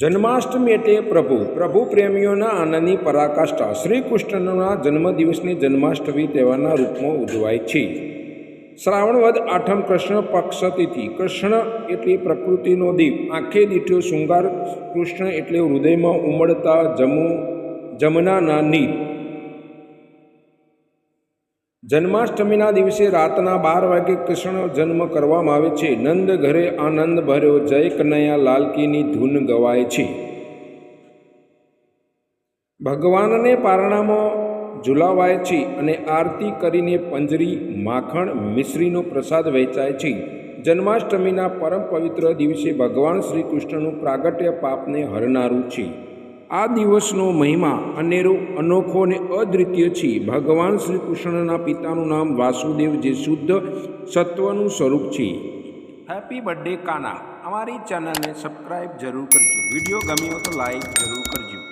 જન્માષ્ટમી એટલે પ્રભુ પ્રભુ પ્રેમીઓના આનંદની પરાકાષ્ઠા શ્રી કૃષ્ણના જન્મદિવસની જન્માષ્ટમી તહેવારના રૂપમાં ઉજવાય છે. શ્રાવણ વધ આઠમ કૃષ્ણ પક્ષ તિથિ કૃષ્ણ એટલે પ્રકૃતિનો દીપ. આંખે દીઠો શૃંગાર કૃષ્ણ એટલે હૃદયમાં ઉમળતા જમુ, જમનાના નીર જન્માષ્ટમીના દિવસે રાતના બાર વાગે કૃષ્ણ જન્મ કરવામાં આવે છે. નંદ ઘરે આનંદ ભર્યો, જય કનૈયા લાલકીની ધૂન ગવાય છે. ભગવાનને પારણામાં ઝુલાવાય છે અને આરતી કરીને પંજરી, માખણ, મિશ્રીનો પ્રસાદ વહેંચાય છે. જન્માષ્ટમીના પરમ પવિત્ર દિવસે ભગવાન શ્રી કૃષ્ણનું પ્રાગટ્ય પાપને હરનારું છે. આ દિવસનો મહિમા અનેરો અનોખો અને અદ્વિતીય છે. ભગવાન શ્રી કૃષ્ણના પિતાનું નામ વાસુદેવ જે શુદ્ધ સત્વનું સ્વરૂપ છે. હેપી બર્થડે કાના અમારી ચેનલને સબસ્ક્રાઈબ જરૂર કરજો. વીડિયો ગમ્યો તો લાઈક જરૂર કરજો.